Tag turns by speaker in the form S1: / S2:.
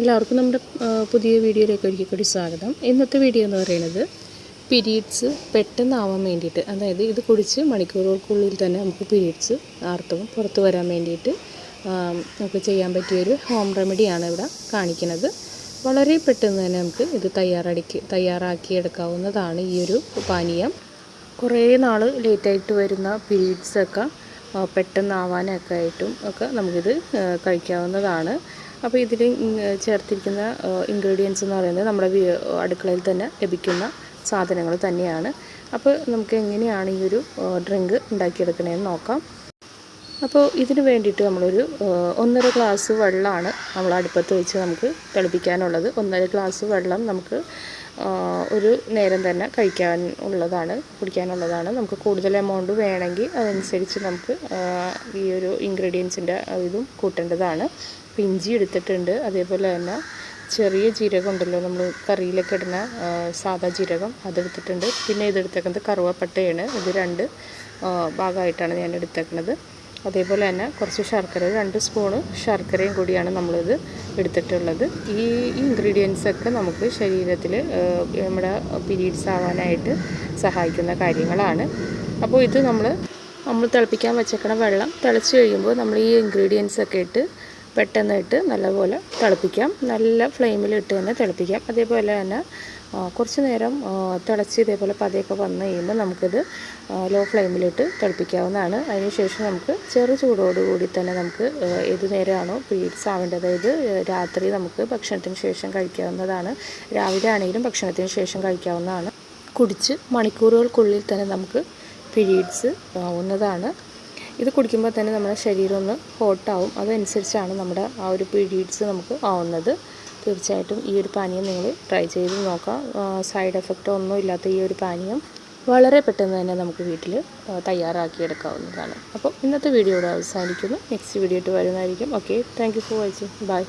S1: എല്ലാവർക്കും നമ്മുടെ പുതിയ വീഡിയോയിലേക്ക് ഒരിക്കൽ കൂടി സ്വാഗതം. ഇന്നത്തെ വീഡിയോ എന്ന് പറയുന്നത് പീരീഡ്സ് പെട്ടെന്നാവാൻ വേണ്ടിയിട്ട് അതായത് ഇത് കുടിച്ച് മണിക്കൂറുകൾക്കുള്ളിൽ തന്നെ നമുക്ക് പിരീഡ്സ് ആർത്തവം പുറത്തു വരാൻ വേണ്ടിയിട്ട് നമുക്ക് ചെയ്യാൻ പറ്റിയൊരു ഹോം റെമഡിയാണ് ഇവിടെ കാണിക്കുന്നത്. വളരെ പെട്ടെന്ന് തന്നെ നമുക്ക് ഇത് തയ്യാറാക്കി തയ്യാറാക്കിയെടുക്കാവുന്നതാണ് ഈ ഒരു പാനീയം. കുറേ നാൾ ലേറ്റായിട്ട് വരുന്ന പീരീഡ്സൊക്കെ പെട്ടെന്നാവാനൊക്കെ ആയിട്ടും ഒക്കെ നമുക്കിത് കഴിക്കാവുന്നതാണ്. അപ്പോൾ ഇതിൽ ചേർത്തിരിക്കുന്ന ഇൻഗ്രീഡിയൻസ് എന്ന് പറയുന്നത് നമ്മുടെ അടുക്കളയിൽ തന്നെ ലഭിക്കുന്ന സാധനങ്ങൾ തന്നെയാണ്. അപ്പോൾ നമുക്ക് എങ്ങനെയാണ് ഈ ഒരു ഡ്രിങ്ക് ഉണ്ടാക്കിയെടുക്കണേന്ന് നോക്കാം. അപ്പോൾ ഇതിന് വേണ്ടിയിട്ട് നമ്മളൊരു ഒന്നര ഗ്ലാസ് വെള്ളമാണ് നമ്മൾ അടുപ്പത്ത് വെച്ച് നമുക്ക് തിളപ്പിക്കാനുള്ളത്. ഒന്നര ഗ്ലാസ് വെള്ളം നമുക്ക് ഒരു നേരം തന്നെ കഴിക്കാൻ ഉള്ളതാണ് കുടിക്കാനുള്ളതാണ്. നമുക്ക് കൂടുതൽ എമൗണ്ട് വേണമെങ്കിൽ അതനുസരിച്ച് നമുക്ക് ഈ ഒരു ഇൻഗ്രീഡിയൻസിന്റെ ഇതും കൂട്ടേണ്ടതാണ്. പിഞ്ചി എടുത്തിട്ടുണ്ട് അതേപോലെ തന്നെ ചെറിയ ജീരകം ഉണ്ടല്ലോ നമ്മൾ കറിയിലൊക്കെ ഇടുന്ന സാധാ ജീരകം അതെടുത്തിട്ടുണ്ട്. പിന്നെ ഇതെടുത്തേക്കുന്നത് കറുവപ്പട്ടയാണ്. ഇത് രണ്ട് ഭാഗമായിട്ടാണ് ഞാൻ എടുത്തേക്കുന്നത്. അതേപോലെ തന്നെ കുറച്ച് ശർക്കര രണ്ട് സ്പൂണ് ശർക്കരയും കൂടിയാണ് നമ്മളിത് എടുത്തിട്ടുള്ളത്. ഈ ഇൻഗ്രീഡിയൻസ് ഒക്കെ നമുക്ക് ശരീരത്തിൽ നമ്മുടെ പീരീഡ്സ് ആവാനായിട്ട് സഹായിക്കുന്ന കാര്യങ്ങളാണ്. അപ്പോൾ ഇത് നമ്മൾ നമ്മൾ തിളപ്പിക്കാൻ വെച്ചേക്കണ വെള്ളം തിളച്ച് കഴിയുമ്പോൾ നമ്മൾ ഈ ഇൻഗ്രീഡിയൻസ് ഒക്കെ ഇട്ട് പെട്ടെന്ന് ഇട്ട് നല്ലപോലെ തിളപ്പിക്കാം. നല്ല ഫ്ലെയിമിൽ ഇട്ട് തന്നെ തിളപ്പിക്കാം. അതേപോലെ തന്നെ കുറച്ച് നേരം തിളച്ച് ഇതേപോലെ പതയൊക്കെ വന്നു കഴിയുമ്പോൾ നമുക്കിത് ലോ ഫ്ലെയിമിലിട്ട് തിളപ്പിക്കാവുന്നതാണ്. അതിനുശേഷം നമുക്ക് ചെറു ചൂടോടുകൂടി തന്നെ നമുക്ക് ഏത് നേരമാണോ പീരീഡ്സ് ആവേണ്ടത്. ആ, രാത്രി നമുക്ക് ഭക്ഷണത്തിന് ശേഷം കഴിക്കാവുന്നതാണ്. രാവിലെ ആണെങ്കിലും ഭക്ഷണത്തിന് ശേഷം കഴിക്കാവുന്നതാണ്. കുടിച്ച് മണിക്കൂറുകൾക്കുള്ളിൽ തന്നെ നമുക്ക് പീരീഡ്സ് ആവുന്നതാണ്. ഇത് കുടിക്കുമ്പോൾ തന്നെ നമ്മുടെ ശരീരം ഒന്ന് ഹോട്ടാവും അതനുസരിച്ചാണ് നമ്മുടെ ആ ഒരു പീരീഡ്സ് നമുക്ക് ആവുന്നത്. തീർച്ചയായിട്ടും ഈ ഒരു പാനീയം നിങ്ങൾ ട്രൈ ചെയ്ത് നോക്കാം. സൈഡ് എഫക്റ്റോ ഒന്നും ഇല്ലാത്ത ഈ ഒരു പാനീയം വളരെ പെട്ടെന്ന് തന്നെ നമുക്ക് വീട്ടിൽ തയ്യാറാക്കിയെടുക്കാവുന്നതാണ്. അപ്പോൾ ഇന്നത്തെ വീഡിയോ അവസാനിക്കുന്നു. നെക്സ്റ്റ് വീഡിയോ ആയിട്ട് വരുന്നതായിരിക്കും. Okay thank for watching bye